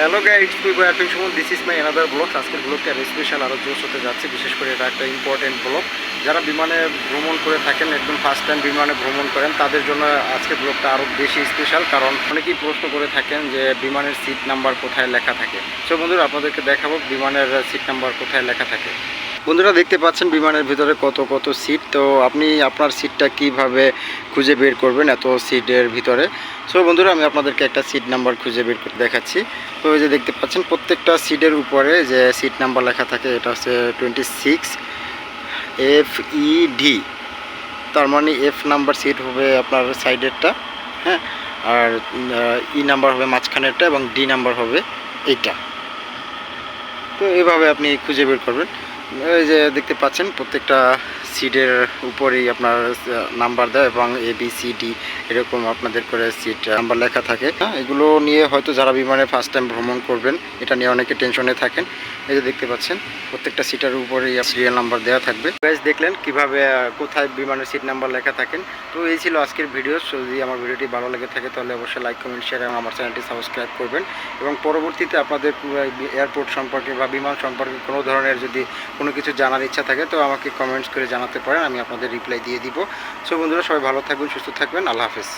Hello guide people বয়ারপিং Suman this is my another blog আজকের ব্লগটা special আরও জোর হতে যাচ্ছে। বিশেষ করে এটা একটা ইম্পর্টেন্ট ব্লগ যারা বিমানে ভ্রমণ করে থাকেন, একদম ফার্স্ট টাইম বিমানে ভ্রমণ করেন, তাদের জন্য আজকের ব্লগটা আরও বেশি স্পেশাল কারণ অনেকেই প্রশ্ন করে থাকেন যে, বিমানের সিট নাম্বার কোথায় লেখা থাকে? সো বন্ধুরা, আপনাদেরকে দেখাবো বিমানের সিট নাম্বার কোথায় লেখা থাকে। বন্ধুরা দেখতে পাচ্ছেন বিমানের ভিতরে কত কত সিট। তো আপনি আপনার সিটটা কীভাবে খুঁজে বের করবেন এত সিটের ভিতরে? সো বন্ধুরা, আমি আপনাদেরকে একটা সিট নাম্বার খুঁজে বের করে দেখাচ্ছি। তো এই যে দেখতে পাচ্ছেন, প্রত্যেকটা সিটের উপরে যে সিট নাম্বার লেখা থাকে, এটা হচ্ছে twenty six F E D তার মানে এফ নাম্বার সিট হবে আপনার সাইডেরটা হ্যাঁ? আর ই নাম্বার হবে মাঝখানেরটা এবং ডি নাম্বার হবে এইটা। তো এভাবে আপনি খুঁজে বের করবেন। এই যে দেখতে পাচ্ছেন, প্রত্যেকটা সিটের উপরেই আপনার নাম্বার দেয় এবং এ বি সি ডি এরকম আপনাদের করে সিট নাম্বার লেখা থাকে। হ্যাঁ এগুলো নিয়ে হয়তো যারা বিমানে ফার্স্ট টাইম ভ্রমণ করবেন, এটা নিয়ে অনেকে টেনশনে থাকেন। এই যে দেখতে পাচ্ছেন, প্রত্যেকটা সিটের উপরেই সিরিয়াল নাম্বার দেওয়া থাকবে। গাইজ দেখলেন কীভাবে কোথায় বিমানের সিট নাম্বার লেখা থাকেন। তো এই ছিল আজকের ভিডিও যদি আমার ভিডিওটি ভালো লেগে থাকে, তাহলে অবশ্যই লাইক কমেন্ট শেয়ার এবং আমার চ্যানেলটি সাবস্ক্রাইব করবেন। এবং পরবর্তীতে আপনাদের এয়ারপোর্ট সম্পর্কে বা বিমান সম্পর্কে কোনো ধরনের যদি কোনো কিছু জানার ইচ্ছা থাকে, তো আমাকে কমেন্টস করে জানাতে পারেন, আমি আপনাদের রিপ্লাই দিয়ে দিব। সো বন্ধুরা, সবাই ভালো থাকবেন, সুস্থ থাকবেন, আল্লাহ হাফেজ।